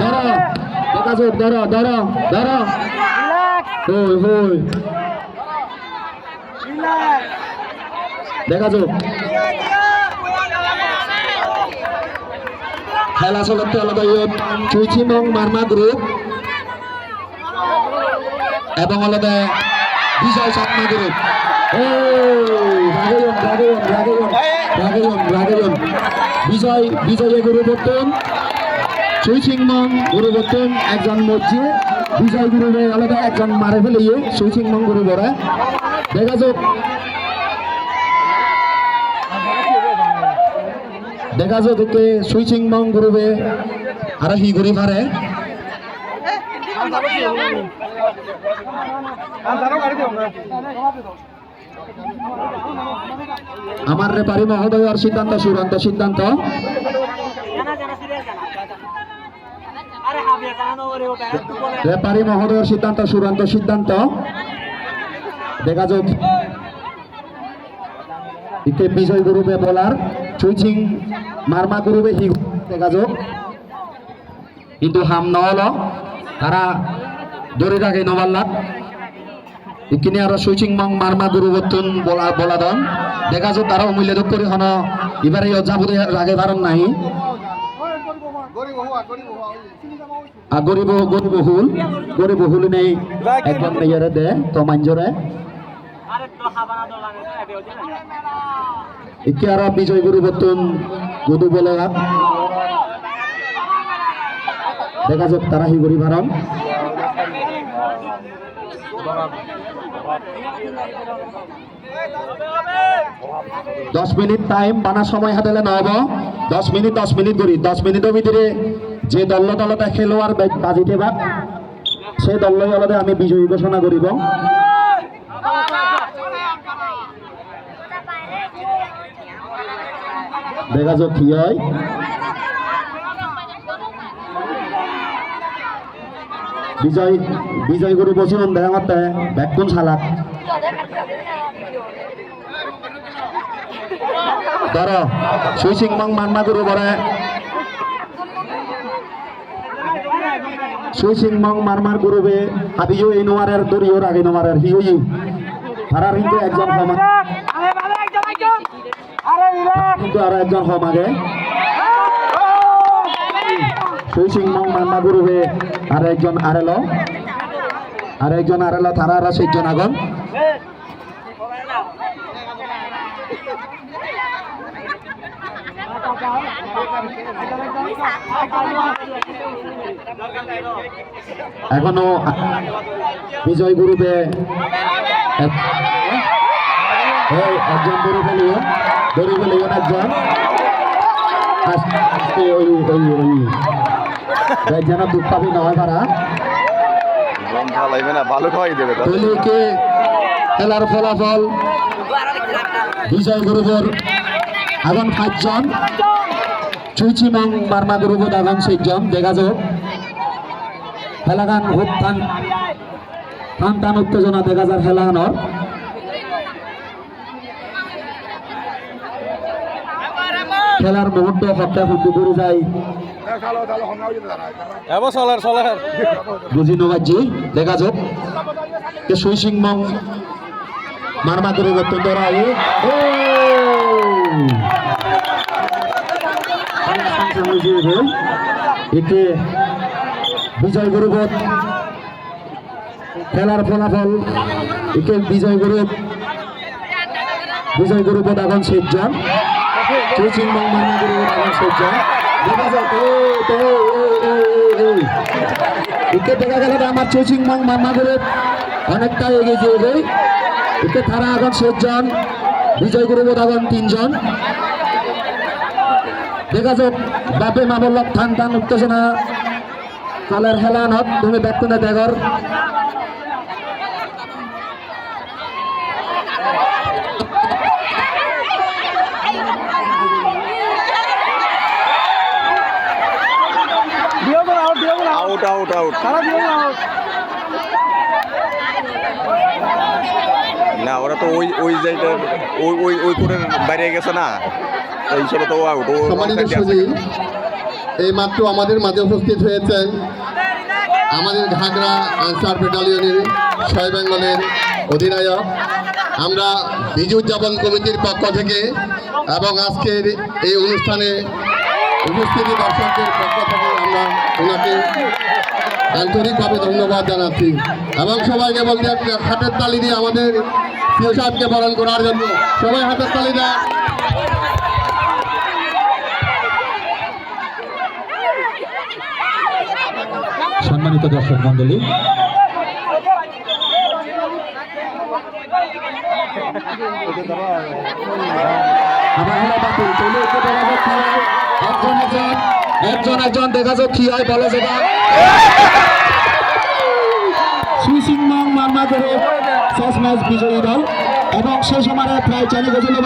ধরো দেখাছো ধরো ধরো ধরো হই হই দেখাছো খেলা চলতে আলাদা চুইচিমং মার্মা গ্রুপ এবং আলাদা বিজয় চাকমা গ্রুপ বিজয় বিজয় গুরুবর্তন সুইচিংমং গুরুবর্তন একজন মসজিদ বিজয় গুরুবে আলাদা একজন মারে ফেলিয়ে সুইচিংমং গুরু বরা দেখা যাক দেখা যাক একে সুইচিংমং গুরুবে আর হি ঘুরি পারে আমার রেপারি মহোদয়ের সিদ্ধান্ত চূড়ান্ত সিদ্ধান্ত। রেপারি মহোদয়ের সিদ্ধান্ত চূড়ান্ত সিদ্ধান্ত। দেখা যাক ইতে বিজয় গ্রুপে বলার চুইচিং মারমা গ্রুপে হি দেখা কিন্তু হাম নহল, তারা ধরে রাখে নবাল্লাত ইকিনে আর সুইচিং মং মারমা গুরু বতুন বলা বলা দন। দেখা যাক তারা অমূল্য দুঃখ করে হন। এবারে যাবতে রাগে পারন নাই। গরিব গরিব হুল গরিব হুল নেই। একদম মেয়রে দে, তো মাঞ্জরে। ইকে আর বিজয় গুরু বতুন গুদু বলে দেখা যাক তারা হি গরিব হারন দশ মিনিট টাইম বানা সময় হাতেলে নহব দশ মিনিট দশ মিনিট করি দশ মিনিটের ভিতরে যে দল দলতে খেলোয়াড় বে- বাজি দেবা সেই দল দলতে আমি বিজয়ী ঘোষণা করিব। দেখা যাক কি হয়। বিজয় বিজয় গুরু বসুন দেখা মাত্রে ব্যাকুন সালাক ধর সুইচিং মং মান্না গুরু বরে সুইচিং মং মারমার গুরুবে হাবিজু এই নোয়ারের দরিও রাগে নোয়ারের হিউই হারার কিন্তু একজন হমা কিন্তু আর একজন হমাগে সুইচিং মং মান্না গুরুবে আর একজন আরেল আর একজন আরেল তারা আর সেইজন আগন এখনও বিজয় গ্রুপে এই একজন ধরে ফেলিও ধরে ফেলিও একজন। যেন দুধ পাবি নয় পারা গম ভালাইবে না ভালো খাওয়াই দেবে তো দলীয়কে খেলার ফলাফল। বিজয় গ্রুপের আগাম পাঁচজন। চুইচিমং মার্মা গ্রুপত আগাম চারজন দেখা যাক। খেলাখান খুব টান টান টান উত্তেজনা দেখা যায় খেলাখানৰ খেলার মুহূর্ত সপ্তাহ ফুটি করে যায়। বুঝি নবাজি দেখা যাক। কে সুইসিং মং মারমা করে গত দরাই এতে বিজয় গ্রুপত খেলার ফলাফল। একে বিজয় গ্রুপ বিজয় গ্রুপত এখন শেষজন সুইসিং মং মারমা গ্রুপত এখন শেষজন দেখা যাক। ও তো এতে দেখা গেল অনেকটা এগিয়ে যায় এতে তারা এখন শেষজন বিজয় গুরু এখন তিনজন। দেখা যাক। বাপে মা বলল থান টান উত্তেজনা। কালের হেলানত তুমি ব্যক্তনে দেগর আউট না ওরা তো ওই ওই জায়গাটার ওই ওই ওই কোণের বাইরে গেছে না। এই হিসেবে তো আউট ও এই মাত্র আমাদের মাঝে উপস্থিত হয়েছেন আমাদের ঘাগড়া আনসার ব্যাটালিয়নের ছয় বেঙ্গলের অধিনায়ক। আমরা বিজু উদযাপন কমিটির পক্ষ থেকে এবং আজকের এই অনুষ্ঠানে উপস্থিতি দর্শকদের পক্ষ থেকে আমরা ওনাকে আন্তরিকভাবে ধন্যবাদ জানাচ্ছি। এবং সবাইকে বলতে হাতের তালি দিয়ে আমাদের প্রিয় সাহেবকে বরণ করার জন্য। সবাই হাতের তালি দেয় সম্মানিত দর্শক মন্ডলী হলো বাতিল। চলে একজন। একজন একজন দেখাছো কি হয়, বলো সেটা। সুসিংহ মান্না করে শেষ ম্যাচ বিজয়ী দল। এবং সেই সময় প্রায় চারি গজলে